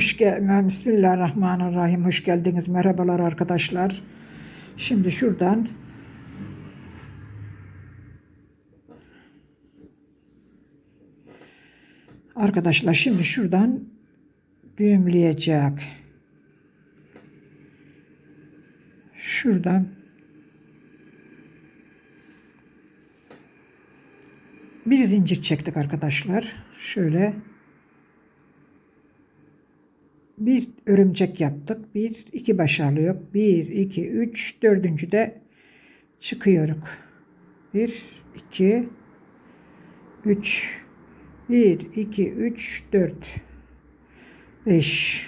Hoş geldiniz. Bismillahirrahmanirrahim. Hoş geldiniz. Merhabalar arkadaşlar. Şimdi şuradan Arkadaşlar şimdi şuradan düğümleyecek. Şuradan bir zincir çektik arkadaşlar. Şöyle bir örümcek yaptık. Bir, iki baş alıyor. Bir, iki, üç, dördüncü de çıkıyoruz. Bir, iki, üç, bir, iki, üç, dört, beş,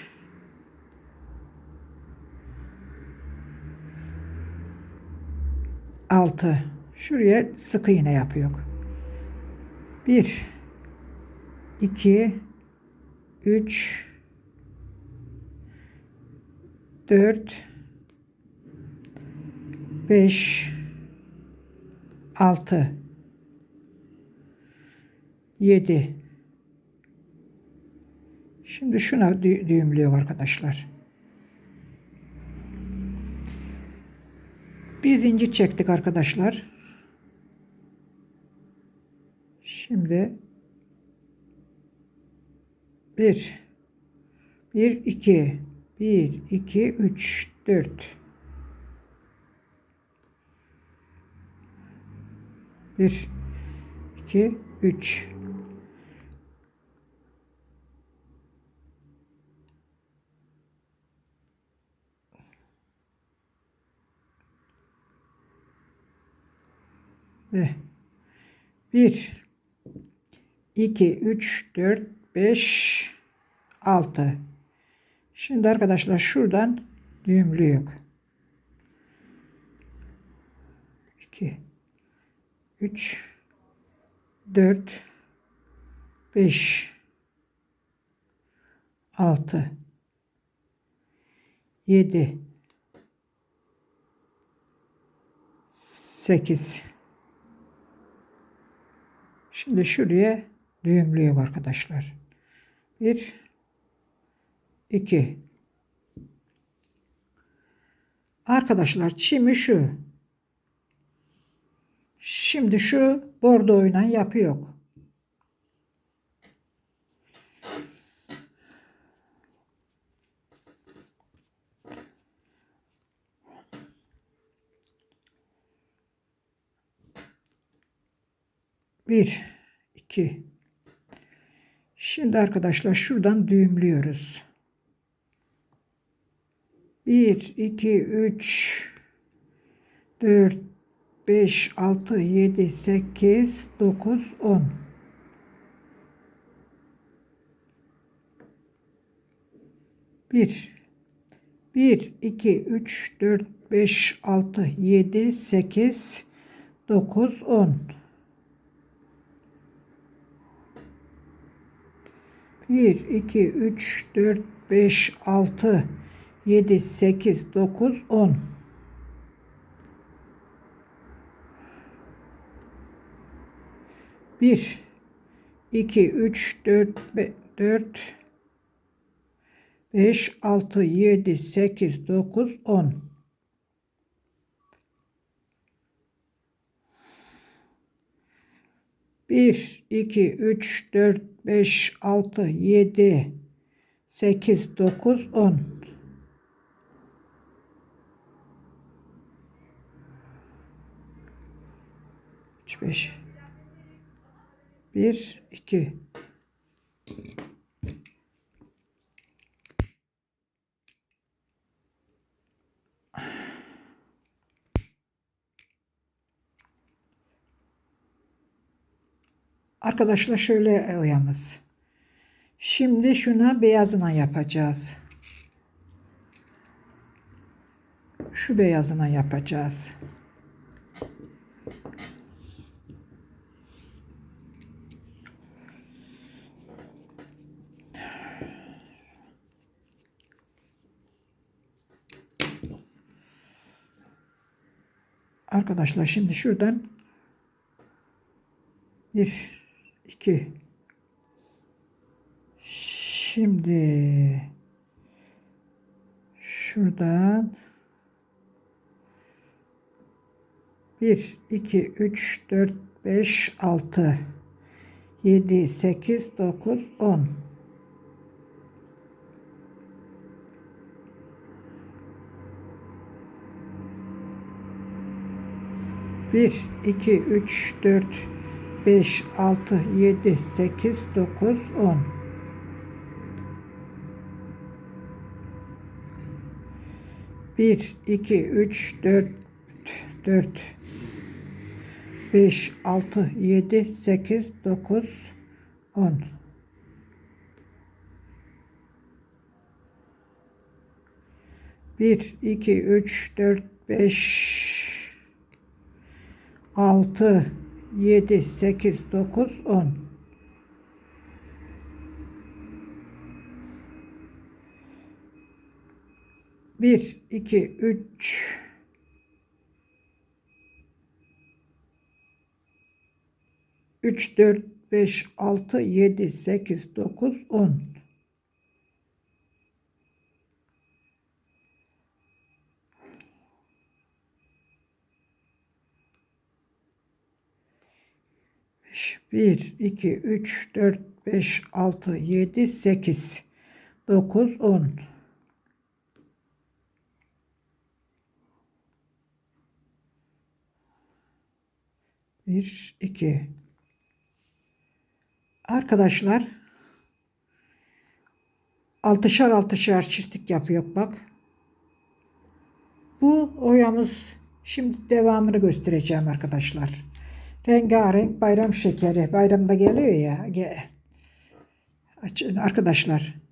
altı. Şuraya sık iğne yapıyor. Bir, iki, üç, 4 5 6 7 Şimdi şuna dü- düğümlüyor arkadaşlar. Bir zincir çektik arkadaşlar. Şimdi bir, bir, iki, 1, 2, 3, 4. 1, 2, 3. Ve 1, 2, 3, 4, 5, 6. Şimdi arkadaşlar şuradan düğümlüyor. 2 3 4 5 6 7 8 Şimdi şuraya düğümlüyor arkadaşlar. 1 2 Arkadaşlar çimi şu. Şimdi şu bordoyla yapıyor. Bir, iki. Şimdi arkadaşlar şuradan düğümlüyoruz. 1, 2, 3, 4, 5, 6, 7, 8, 9, 10. Bir, bir, iki, üç, dört, beş, altı, yedi, sekiz, dokuz, on. Bir, iki, üç, dört, beş, altı, 7, 8, 9, 10. Bir, iki, üç, dört, be, dört, beş, altı, yedi, sekiz, dokuz, on. Bir, iki, üç, dört, beş, altı, yedi, sekiz, dokuz, on. 5 1 2 Arkadaşlar şöyle oyamız. Şimdi şuna beyazına yapacağız. Şu beyazına yapacağız. Arkadaşlar şimdi şuradan bir iki şimdi Şuradan 1, 2, 3, 4, 5, 6, 7, 8, 9, 10. Bir, iki, üç, dört, beş, altı, yedi, sekiz, dokuz, on. Bir, iki, üç, dört, dört, beş, altı, yedi, sekiz, dokuz, on. Bir, iki, üç, dört, beş, altı, yedi, sekiz, dokuz, on. Bir, iki, üç, üç, dört, beş, altı, yedi, sekiz, dokuz, on. Beş, Bir, iki, üç, dört, beş, altı, yedi, sekiz, dokuz, on. Bir, iki. Arkadaşlar altışar altışar çiftlik yapıyor bak. Bu oyamız şimdi devamını göstereceğim arkadaşlar. Rengarenk bayram şekeri. Bayramda geliyor ya. Açın Arkadaşlar.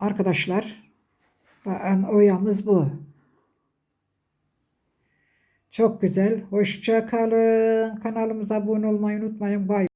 Arkadaşlar bakın oyamız bu. Çok güzel. Hoşça kalın. Kanalımıza abone olmayı unutmayın. Bay